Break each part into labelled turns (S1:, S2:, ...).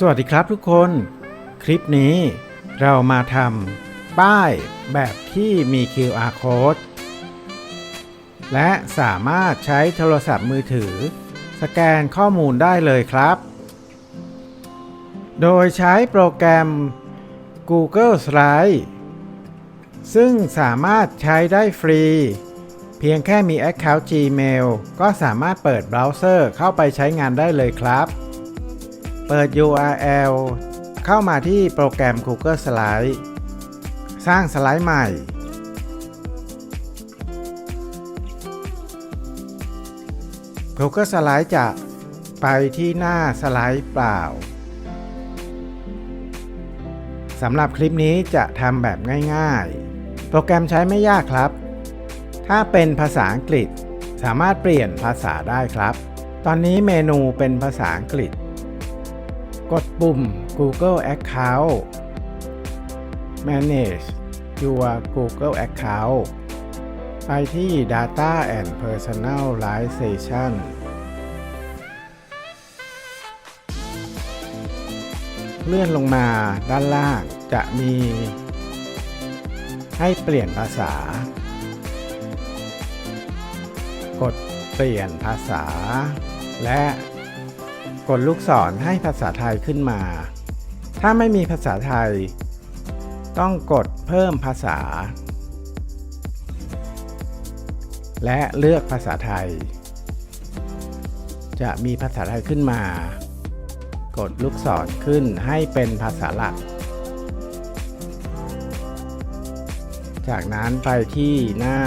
S1: สวัสดีครับทุกคน คลิปนี้เรามาทำป้ายแบบที่มี QR code และสามารถใช้โทรศัพท์มือถือ สแกนข้อมูลได้เลยครับ โดยใช้โปรแกรม Google Slide ซึ่งสามารถใช้ได้ฟรี เพียงแค่มี Account Gmail ก็สามารถเปิดเบราว์เซอร์เข้าไปใช้งานได้เลยครับ เปิด URL เข้ามาที่โปรแกรม Google Slide สร้างสไลด์ใหม่ Google Slide จะไปที่หน้าสไลด์เปล่าสำหรับคลิปนี้จะทำแบบง่ายๆ โปรแกรมใช้ไม่ยากครับ ถ้าเป็นภาษาอังกฤษสามารถเปลี่ยนภาษาได้ครับ ตอนนี้เมนูเป็นภาษาอังกฤษ กดปุ่ม Google Account Manage your Google Account ไปที่ Data and Personalization เลื่อนลงมาด้านล่างจะมี ให้เปลี่ยนภาษา กดเปลี่ยนภาษา และ กดลูกศรให้ภาษาไทยขึ้นมา ถ้าไม่มีภาษาไทย ต้องกดเพิ่มภาษา และเลือกภาษาไทย จะมีภาษาไทยขึ้นมา กดลูกศรขึ้นให้เป็นภาษาหลัก จากนั้นไปที่หน้า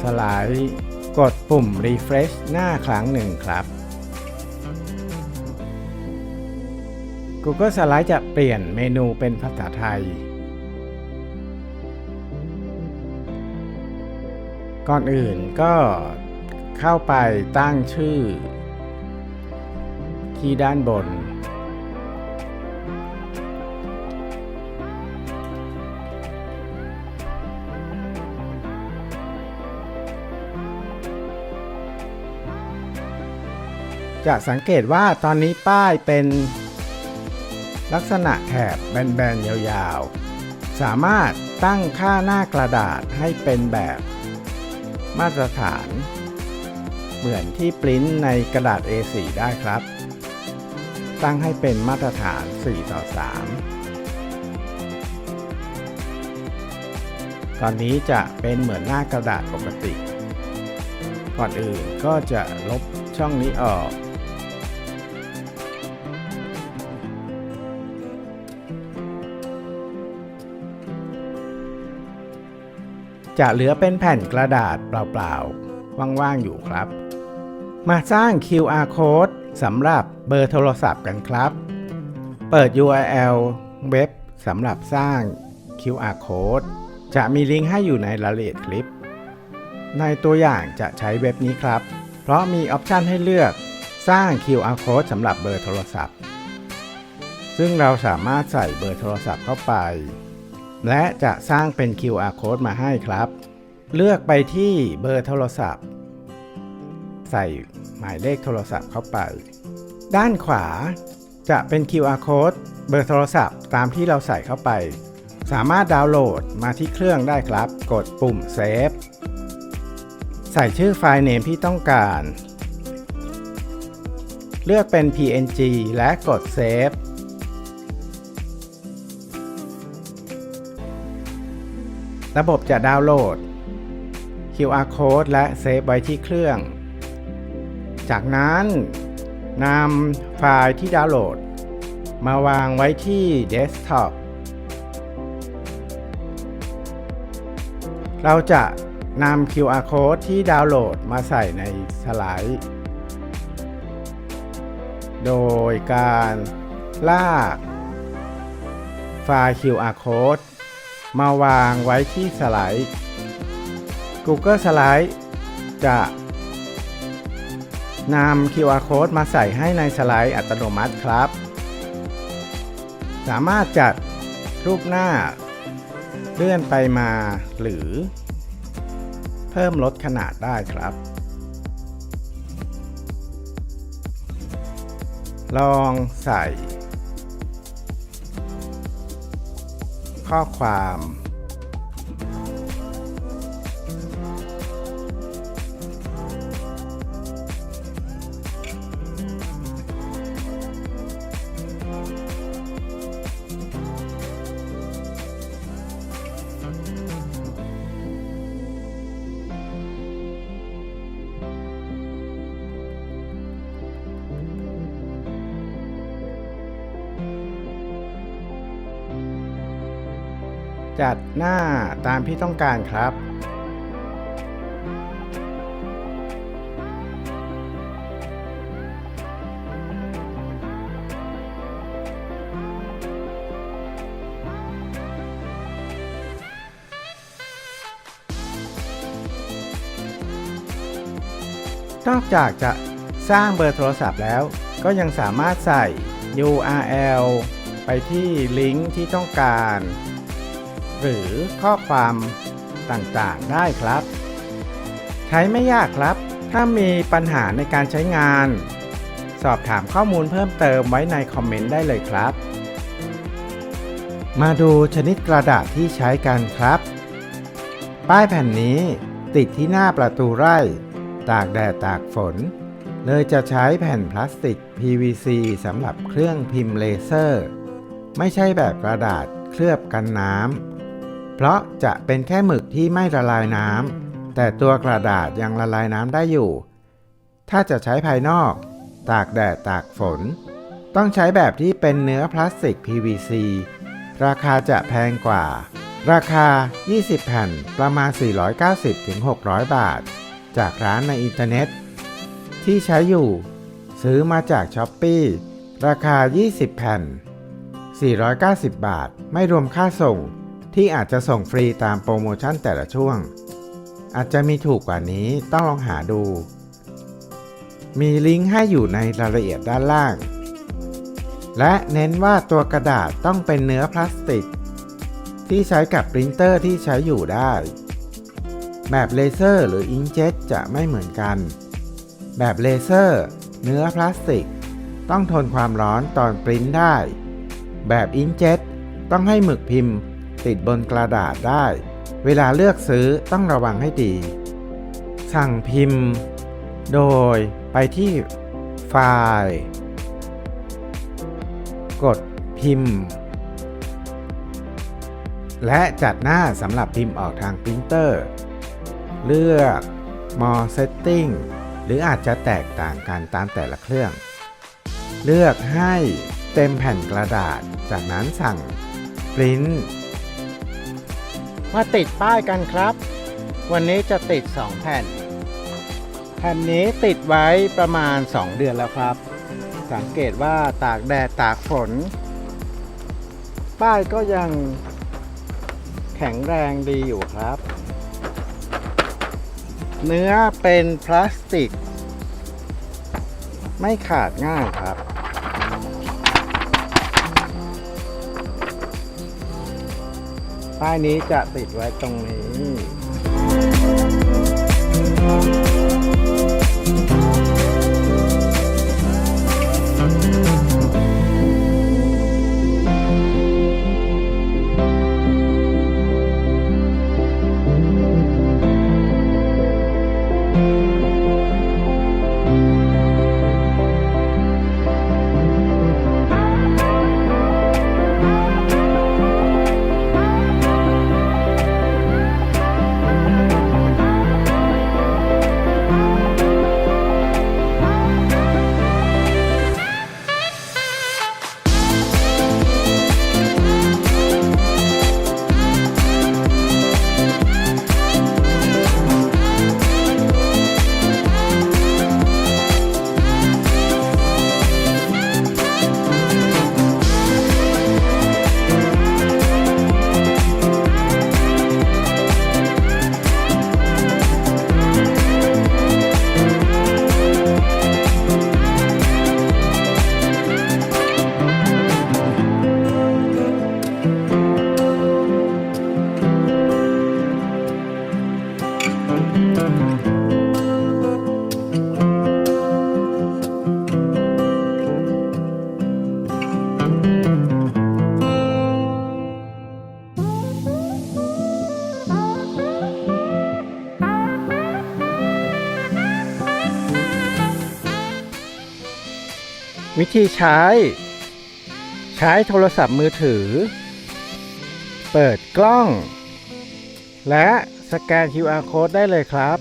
S1: สไลด์กดปุ่ม refresh หน้าครั้งหนึ่งครับ Google Slide จะเปลี่ยนเมนูเป็นภาษาไทย ก่อนอื่นก็เข้าไปตั้งชื่อ ที่ด้านบน จะสังเกตว่าตอนนี้ป้ายเป็น ลักษณะแถบแบนๆ ยาวๆ สามารถตั้งค่าหน้ากระดาษให้เป็นแบบ มาตรฐาน เหมือนที่ปริ้นในกระดาษ A4 ได้ครับ ตั้งให้เป็นมาตรฐาน 4 ต่อ 3 ตอนนี้จะเป็นเหมือนหน้ากระดาษปกติ ก่อนอื่นก็จะลบช่องนี้ออก จะเหลือเป็นแผ่นกระดาษเปล่าๆ ว่างๆ อยู่ครับ มาสร้าง QR code สำหรับเบอร์โทรศัพท์กันครับ เปิด URL เว็บสำหรับสร้าง QR code จะมีลิงก์ให้อยู่ในรายละเอียดคลิป ในตัวอย่างจะใช้เว็บนี้ครับ เพราะมีออปชันให้เลือกสร้าง QR code สำหรับเบอร์โทรศัพท์ ซึ่งเราสามารถใส่เบอร์โทรศัพท์เข้าไป และจะสร้างเป็น QR code มาให้ครับ เลือกไปที่เบอร์โทรศัพท์ ใส่หมายเลขโทรศัพท์เข้าไป ด้านขวาจะเป็น QR code เบอร์โทรศัพท์ตามที่เราใส่เข้าไป สามารถดาวน์โหลดมาที่เครื่องได้ครับ กดปุ่ม Save ใส่ชื่อไฟล์เนมที่ต้องการ เลือกเป็น PNG และกด Save ระบบจะดาวน์โหลด QR code และเซฟไว้ที่เครื่อง จากนั้นนำไฟล์ที่ดาวน์โหลด มาวางไว้ที่เดสก์ท็อป เราจะนำ QR code ที่ดาวน์โหลดมาใส่ในสไลด์ โดยการลากไฟล์ QR code มาวางไว้ที่สไลด์ Google Slide จะนำ QR code มาใส่ให้ในสไลด์อัตโนมัติครับ สามารถจัดรูปหน้า เลื่อนไปมาหรือ เพิ่มลดขนาดได้ครับ ลองใส่ ข้อความ จัดหน้าตามที่ต้องการครับ นอกจากจะสร้างเบอร์โทรศัพท์แล้ว ก็ยังสามารถใส่ URL ไปที่ลิงก์ที่ต้องการ หรือข้อความต่างๆได้ครับ ใช้ไม่ยากครับ ถ้ามีปัญหาในการใช้งาน สอบถามข้อมูลเพิ่มเติมไว้ในคอมเมนต์ได้เลยครับ มาดูชนิดกระดาษที่ใช้กันครับ ป้ายแผ่นนี้ติดที่หน้าประตูไร่ ตากแดดตากฝน เลยจะใช้แผ่นพลาสติก PVC สำหรับเครื่องพิมพ์เลเซอร์ ไม่ใช่แบบกระดาษเคลือบกันน้ำ เพราะจะเป็นแค่หมึกที่ไม่ละลายน้ำแต่ตัวกระดาษยังละลายน้ำได้อยู่ ถ้าจะใช้ภายนอก ตากแดดตากฝน ต้องใช้แบบที่เป็นเนื้อพลาสติก PVC ราคาจะแพงกว่า ราคา 20 แผ่นประมาณ 490-600 บาท จากร้านในอินเทอร์เน็ต ที่ใช้อยู่ ซื้อมาจากช้อปปีราคา 20 แผ่น 490 บาท ไม่รวมค่าส่ง ที่อาจจะส่งฟรีตามโปรโมชั่นแต่ละช่วง อาจจะมีถูกกว่านี้ต้องลองหาดู มีลิงก์ให้อยู่ในรายละเอียดด้านล่าง และเน้นว่าตัวกระดาษต้องเป็นเนื้อพลาสติก ที่ใช้กับปรินเตอร์ที่ใช้อยู่ได้ แบบเลเซอร์หรืออิงเจ็ตจะไม่เหมือนกัน แบบเลเซอร์เนื้อพลาสติก ต้องทนความร้อนตอนปริ้นได้ แบบอิงเจ็ตต้องให้หมึกพิมพ์ ติดบนกระดาษได้ เวลาเลือกซื้อต้องระวังให้ดี สั่งพิมพ์ โดยไปที่ไฟล์ กดพิมพ์ และจัดหน้าสำหรับพิมพ์ออกทางปรินเตอร์ เลือก More Setting หรืออาจจะแตกต่างกันตามแต่ละเครื่อง เลือกให้เต็มแผ่นกระดาษ จากนั้นสั่ง Print มาติดป้ายกันครับ วันนี้จะติด 2 แผ่น แผ่นนี้ติดไว้ประมาณ 2 เดือนแล้วครับ สังเกตว่าตากแดดตากฝน ป้ายก็ยังแข็งแรงดีอยู่ครับ เนื้อเป็นพลาสติก ไม่ขาดง่ายครับ ป้ายนี้จะติดไว้ตรงนี้ วิธีใช้ ใช้โทรศัพท์มือถือ เปิดกล้อง และสแกน QR code ได้เลยครับ